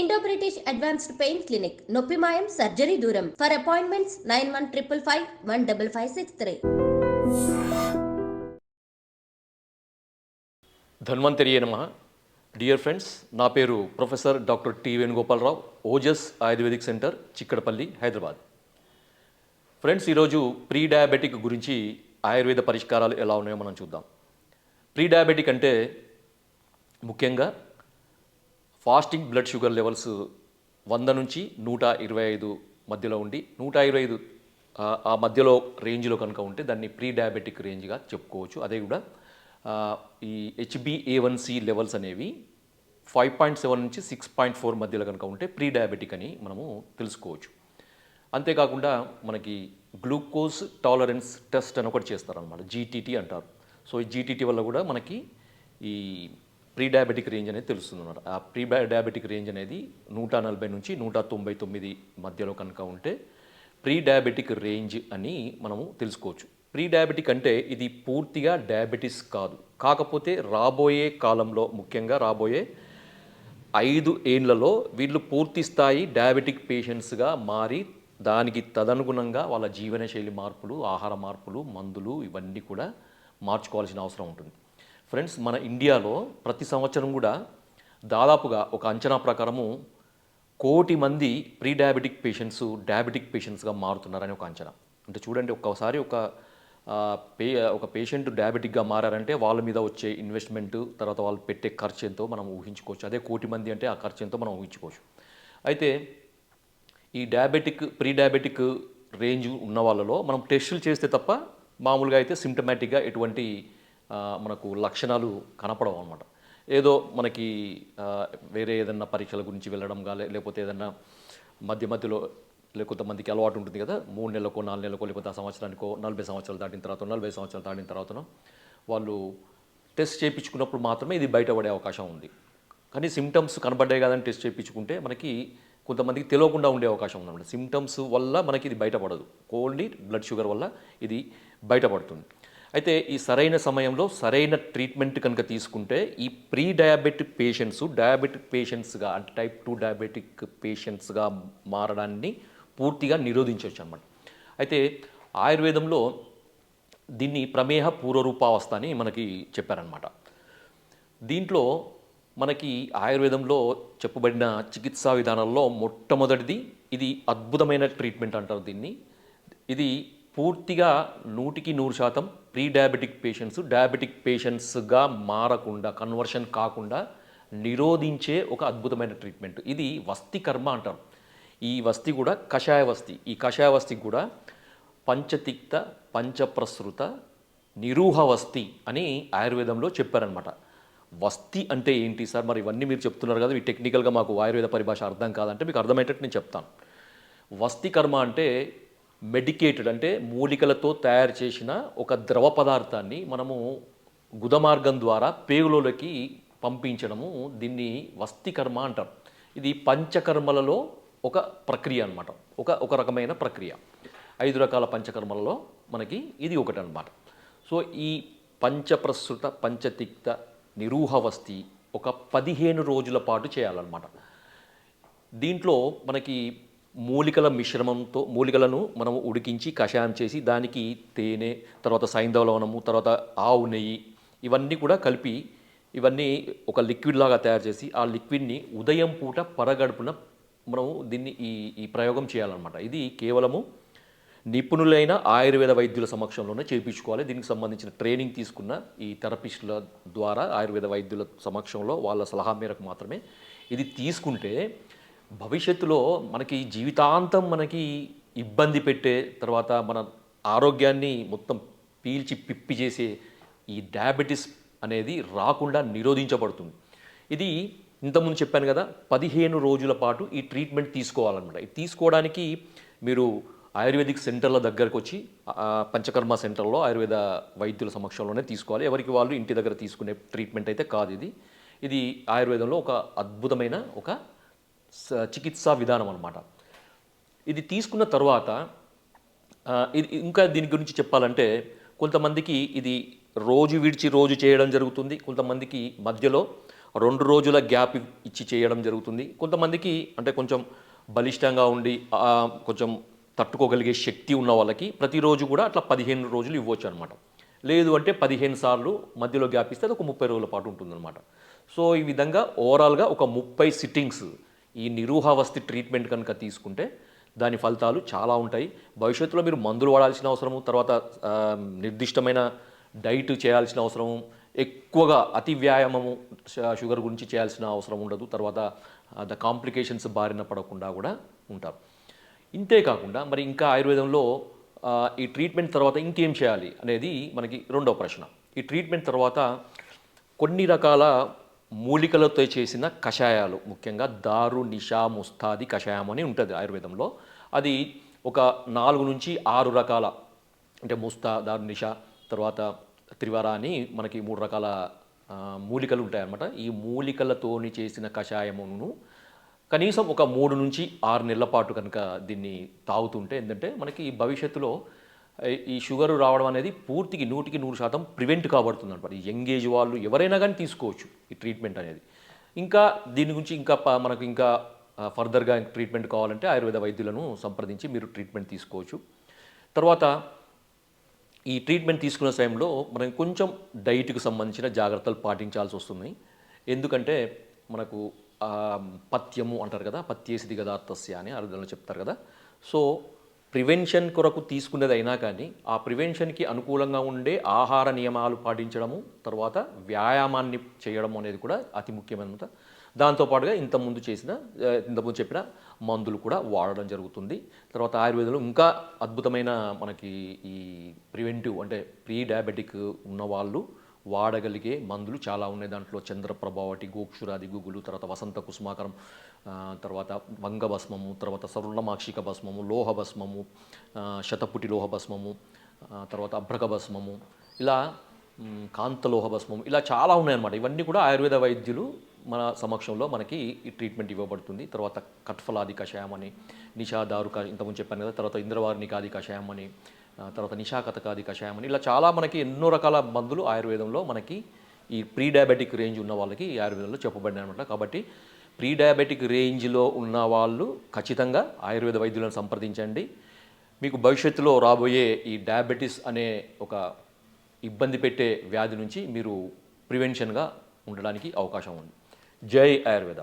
Indo British advanced pain clinic నొప్పి మాయం surgery దూరం for appointments nine one triple five one double five six three ధన్వంతరియే నమ. Dear friends నా పేరు professor doctor T Venugopalarao Ojas Ayurvedic centre Chikkadpally Hyderabad friends ఈరోజు pre diabetic గురించి ఆయుర్వేద పరిష్కారాలు ఎలా ఉన్నాయో మనం చూద్దాం. ప్రీ డయాబెటిక్ అంటే ముఖ్యంగా ఫాస్టింగ్ బ్లడ్ షుగర్ లెవెల్స్ వంద నుంచి నూట ఇరవై ఐదు మధ్యలో ఉండి నూట ఇరవై ఐదు ఆ- మధ్యలో రేంజ్లో కనుక ఉంటే దాన్ని ప్రీ డయాబెటిక్ రేంజ్గా చెప్పుకోవచ్చు. అదే కూడా ఈ హెచ్బిఏవన్సి లెవెల్స్ అనేవి ఫైవ్ పాయింట్ సెవెన్ నుంచి సిక్స్ పాయింట్ ఫోర్ మధ్యలో కనుక ఉంటే ప్రీ డయాబెటిక్ అని మనము తెలుసుకోవచ్చు. అంతేకాకుండా మనకి గ్లూకోజ్ టాలరెన్స్ టెస్ట్ అని ఒకటి చేస్తారనమాట జీటీటీ అంటారు. సో ఈ జీటీటీ వల్ల కూడా మనకి ఈ ప్రీ డయాబెటిక్ రేంజ్ అనేది తెలుస్తుంది అనమాట ఆ ప్రీ డయాబెటిక్ రేంజ్ అనేది నూట నలభై నుంచి నూట తొంభై తొమ్మిది మధ్యలో కనుక ఉంటే ప్రీ డయాబెటిక్ రేంజ్ అని మనము తెలుసుకోవచ్చు. ప్రీ డయాబెటిక్ అంటే ఇది పూర్తిగా డయాబెటిస్ కాదు. కాకపోతే రాబోయే కాలంలో ముఖ్యంగా రాబోయే ఐదు ఏండ్లలో వీళ్ళు పూర్తి స్థాయి డయాబెటిక్ పేషెంట్స్గా మారి దానికి తదనుగుణంగా వాళ్ళ జీవనశైలి మార్పులు ఆహార మార్పులు మందులు ఇవన్నీ కూడా మార్చుకోవాల్సిన అవసరం ఉంటుంది. ఫ్రెండ్స్ మన ఇండియాలో ప్రతి సంవత్సరం కూడా దాదాపుగా ఒక అంచనా ప్రకారము కోటి మంది ప్రీ డయాబెటిక్ పేషెంట్స్ డయాబెటిక్ పేషెంట్స్గా మారుతున్నారని ఒక అంచనా. అంటే చూడండి ఒక్కసారి ఒక పే ఒక పేషెంట్ డయాబెటిక్గా మారారంటే వాళ్ళ మీద వచ్చే ఇన్వెస్ట్మెంట్ తర్వాత వాళ్ళు పెట్టే ఖర్చు ఎంతో మనం ఊహించుకోవచ్చు. అదే కోటి మంది అంటే ఆ ఖర్చు ఎంతో మనం ఊహించుకోవచ్చు. అయితే ఈ డయాబెటిక్ ప్రీ డయాబెటిక్ రేంజ్ ఉన్న వాళ్ళలో మనం టెస్టులు చేస్తే తప్ప మామూలుగా అయితే సిమ్టమాటిక్గా ఎటువంటి మనకు లక్షణాలు కనపడవు అనమాట ఏదో మనకి వేరే ఏదన్నా పరీక్షల గురించి వెళ్ళడం కానీ లేకపోతే ఏదన్నా మధ్య మధ్యలో లేకపోతే మందికి అలవాటు ఉంటుంది కదా మూడు నెలలకో నాలుగు నెలలకో లేకపోతే ఆ సంవత్సరానికో నలభై సంవత్సరాలు దాటిన తర్వాత నలభై సంవత్సరాలు దాటిన తర్వాత వాళ్ళు టెస్ట్ చేయించుకున్నప్పుడు మాత్రమే ఇది బయటపడే అవకాశం ఉంది. కానీ సిమ్టమ్స్ కనబడ్డాయి కాదని టెస్ట్ చేయించుకుంటే మనకి కొంతమందికి తెలియకుండా ఉండే అవకాశం ఉందన్నమాట. సిమ్టమ్స్ వల్ల మనకి ఇది బయటపడదు. ఓన్లీ బ్లడ్ షుగర్ వల్ల ఇది బయటపడుతుంది. అయితే ఈ సరైన సమయంలో సరైన ట్రీట్మెంట్ కనుక తీసుకుంటే ఈ ప్రీ డయాబెటిక్ పేషెంట్స్ డయాబెటిక్ పేషెంట్స్గా అంటే టైప్ టూ డయాబెటిక్ పేషెంట్స్గా మారడాన్ని పూర్తిగా నిరోధించవచ్చు అన్నమాట అయితే ఆయుర్వేదంలో దీన్ని ప్రమేహ పూర్వరూపావస్థ అని మనకి చెప్పారనమాట దీంట్లో మనకి ఆయుర్వేదంలో చెప్పబడిన చికిత్సా విధానాల్లో మొట్టమొదటిది ఇది అద్భుతమైన ట్రీట్మెంట్ అంటారు దీన్ని. ఇది పూర్తిగా నూటికి నూరు శాతం ప్రీ డయాబెటిక్ పేషెంట్స్ డయాబెటిక్ పేషెంట్స్గా మారకుండా కన్వర్షన్ కాకుండా నిరోధించే ఒక అద్భుతమైన ట్రీట్మెంట్ ఇది వస్తి కర్మ అంటారు. ఈ వస్తి కూడా కషాయ వస్తి. ఈ కషాయ వస్తి కూడా పంచతిక్త పంచప్రసృత నిరూహ వస్తి అని ఆయుర్వేదంలో చెప్పారనమాట వస్తి అంటే ఏంటి సార్? మరి ఇవన్నీ మీరు చెప్తున్నారు కదా ఈ టెక్నికల్గా మాకు ఆయుర్వేద పరిభాష అర్థం కాదంటే మీకు అర్థమయ్యేటట్టు నేను చెప్తాను. వస్తి కర్మ అంటే మెడికేటెడ్ అంటే మూలికలతో తయారు చేసిన ఒక ద్రవ పదార్థాన్ని మనము గుదమార్గం ద్వారా పేగులోకి పంపించడము దీన్ని వస్తికర్మ అంటారు. ఇది పంచకర్మలలో ఒక ప్రక్రియ అనమాట ఒక ఒక రకమైన ప్రక్రియ. ఐదు రకాల పంచకర్మలలో మనకి ఇది ఒకటి అనమాట సో ఈ పంచప్రసృత పంచతిక్త నిరూహవస్తి ఒక పదిహేను రోజుల పాటు చేయాలన్నమాట. దీంట్లో మనకి మూలికల మిశ్రమంతో మూలికలను మనం ఉడికించి కషాయం చేసి దానికి తేనె తర్వాత సైంధవలవనము తర్వాత ఆవు నెయ్యి ఇవన్నీ కూడా కలిపి ఇవన్నీ ఒక లిక్విడ్ లాగా తయారు చేసి ఆ లిక్విడ్ని ఉదయం పూట పరగడుపున మనము దీన్ని ఈ ఈ ప్రయోగం చేయాలన్నమాట. ఇది కేవలము నిపుణులైన ఆయుర్వేద వైద్యుల సమక్షంలోనే చేయించుకోవాలి. దీనికి సంబంధించిన ట్రైనింగ్ తీసుకున్న ఈ థెరపిస్టుల ద్వారా ఆయుర్వేద వైద్యుల సమక్షంలో వాళ్ళ సలహా మేరకు మాత్రమే. ఇది తీసుకుంటే భవిష్యత్తులో మనకి జీవితాంతం మనకి ఇబ్బంది పెట్టే తర్వాత మన ఆరోగ్యాన్ని మొత్తం పీల్చి పిప్పి చేసే ఈ డయాబెటిస్ అనేది రాకుండా నిరోధించబడుతుంది. ఇది ఇంతకుముందు చెప్పాను కదా పదిహేను రోజుల పాటు ఈ ట్రీట్మెంట్ తీసుకోవాలన్నమాట. ఇది తీసుకోవడానికి మీరు ఆయుర్వేదిక్ సెంటర్ల దగ్గరకు వచ్చి పంచకర్మ సెంటర్లో ఆయుర్వేద వైద్యుల సమక్షంలోనే తీసుకోవాలి. ఎవరికి వాళ్ళు ఇంటి దగ్గర తీసుకునే ట్రీట్మెంట్ అయితే కాదు ఇది. ఇది ఆయుర్వేదంలో ఒక అద్భుతమైన ఒక చికిత్సా విధానం అనమాట ఇది తీసుకున్న తర్వాత ఇది ఇంకా దీని గురించి చెప్పాలంటే కొంతమందికి ఇది రోజు విడిచి రోజు చేయడం జరుగుతుంది కొంతమందికి మధ్యలో రెండు రోజుల గ్యాప్ ఇచ్చి చేయడం జరుగుతుంది. కొంతమందికి అంటే కొంచెం బలిష్టంగా ఉండి కొంచెం తట్టుకోగలిగే శక్తి ఉన్న వాళ్ళకి ప్రతిరోజు కూడా అట్లా పదిహేను రోజులు ఇవ్వచ్చు అనమాట లేదు అంటే పదిహేను సార్లు మధ్యలో గ్యాప్ ఇస్తే అది ఒక ముప్పై రోజుల పాటు ఉంటుందన్నమాట. సో ఈ విధంగా ఓవరాల్గా ఒక ముప్పై సిట్టింగ్స్ ఈ నిరూహావస్థి ట్రీట్మెంట్ కనుక తీసుకుంటే దాని ఫలితాలు చాలా ఉంటాయి. భవిష్యత్తులో మీరు మందులు వాడాల్సిన అవసరము తర్వాత నిర్దిష్టమైన డైట్ చేయాల్సిన అవసరము ఎక్కువగా అతి వ్యాయామము షుగర్ గురించి చేయాల్సిన అవసరం ఉండదు. తర్వాత ద కాంప్లికేషన్స్ బారిన పడకుండా కూడా ఉంటారు. ఇంతే కాకుండా మరి ఇంకా ఆయుర్వేదంలో ఈ ట్రీట్మెంట్ తర్వాత ఇంకేం చేయాలి అనేది మనకి రెండో ప్రశ్న. ఈ ట్రీట్మెంట్ తర్వాత కొన్ని రకాల మూలికలతో చేసిన కషాయాలు ముఖ్యంగా దారు నిషా ముస్తాది కషాయం అని ఉంటుంది ఆయుర్వేదంలో. అది ఒక నాలుగు నుంచి ఆరు రకాల అంటే ముస్తా దారు నిషా తర్వాత త్రివార అని మనకి మూడు రకాల మూలికలు ఉంటాయన్నమాట. ఈ మూలికలతోని చేసిన కషాయమును కనీసం ఒక మూడు నుంచి ఆరు నెలల పాటు కనుక దీన్ని తాగుతుంటే ఏంటంటే మనకి భవిష్యత్తులో ఈ- షుగర్ రావడం అనేది పూర్తికి నూటికి నూరు శాతం ప్రివెంట్ కాబడుతుంది అనమాట ఈ యంగ్ ఏజ్ వాళ్ళు ఎవరైనా కానీ తీసుకోవచ్చు ఈ ట్రీట్మెంట్ అనేది. ఇంకా దీని గురించి ఇంకా మనకు ఇంకా ఫర్దర్గా ట్రీట్మెంట్ కావాలంటే ఆయుర్వేద వైద్యులను సంప్రదించి మీరు ట్రీట్మెంట్ తీసుకోవచ్చు. తర్వాత ఈ ట్రీట్మెంట్ తీసుకునే సమయంలో మనం కొంచెం డైట్కి సంబంధించిన జాగ్రత్తలు పాటించాల్సి వస్తుంది. ఎందుకంటే మనకు పత్యము అంటారు కదా పత్యేసిది కదా తస్య అని అర్థంలో చెప్తారు కదా. సో ప్రివెన్షన్ కొరకు తీసుకునేదైనా అయినా కానీ ఆ ప్రివెన్షన్కి అనుకూలంగా ఉండే ఆహార నియమాలు పాటించడము తర్వాత వ్యాయామాన్ని చేయడం అనేది కూడా అతి ముఖ్యమైనమాట దాంతోపాటుగా ఇంతకుముందు చేసిన ఇంతకుముందు చెప్పిన మందులు కూడా వాడడం జరుగుతుంది. తర్వాత ఆయుర్వేదంలో ఇంకా అద్భుతమైన మనకి ఈ ప్రివెంటివ్ అంటే ప్రీ డయాబెటిక్ ఉన్నవాళ్ళు వాడగలిగే మందులు చాలా ఉన్నాయి. దాంట్లో చంద్రప్రభావటి గోక్షురాది గుగులు తర్వాత వసంత కుసుమాకరం తర్వాత వంగభస్మము తర్వాత సరుణమాక్షిక భస్మము లోహ భస్మము శతపుటి లోహ భస్మము తర్వాత అభ్రక భస్మము ఇలా మ్, కాంతలోహ ఇలా చాలా ఉన్నాయన్నమాట. ఇవన్నీ కూడా ఆయుర్వేద వైద్యులు మన సమక్షంలో మనకి ఈ ట్రీట్మెంట్ ఇవ్వబడుతుంది. తర్వాత కట్ఫలాది కషాయం అని నిషాదారు ఇంతకుముందు చెప్పాను కదా తర్వాత ఇంద్రవారినికాది కషాయం అని తర్వాత నిషాకతకాది కషాయం అని ఇలా చాలా మనకి ఎన్నో రకాల మందులు ఆయుర్వేదంలో మనకి ఈ ప్రీ డయాబెటిక్ రేంజ్ ఉన్న వాళ్ళకి ఈ ఆయుర్వేదంలో చెప్పబడిన అనమాట కాబట్టి ప్రీ డయాబెటిక్ రేంజ్లో ఉన్న వాళ్ళు ఖచ్చితంగా ఆయుర్వేద వైద్యులను సంప్రదించండి. మీకు భవిష్యత్తులో రాబోయే ఈ డయాబెటీస్ అనే ఒక ఇబ్బంది పెట్టే వ్యాధి నుంచి మీరు ప్రివెన్షన్గా ఉండడానికి అవకాశం ఉంది. జై ఆయుర్వేద.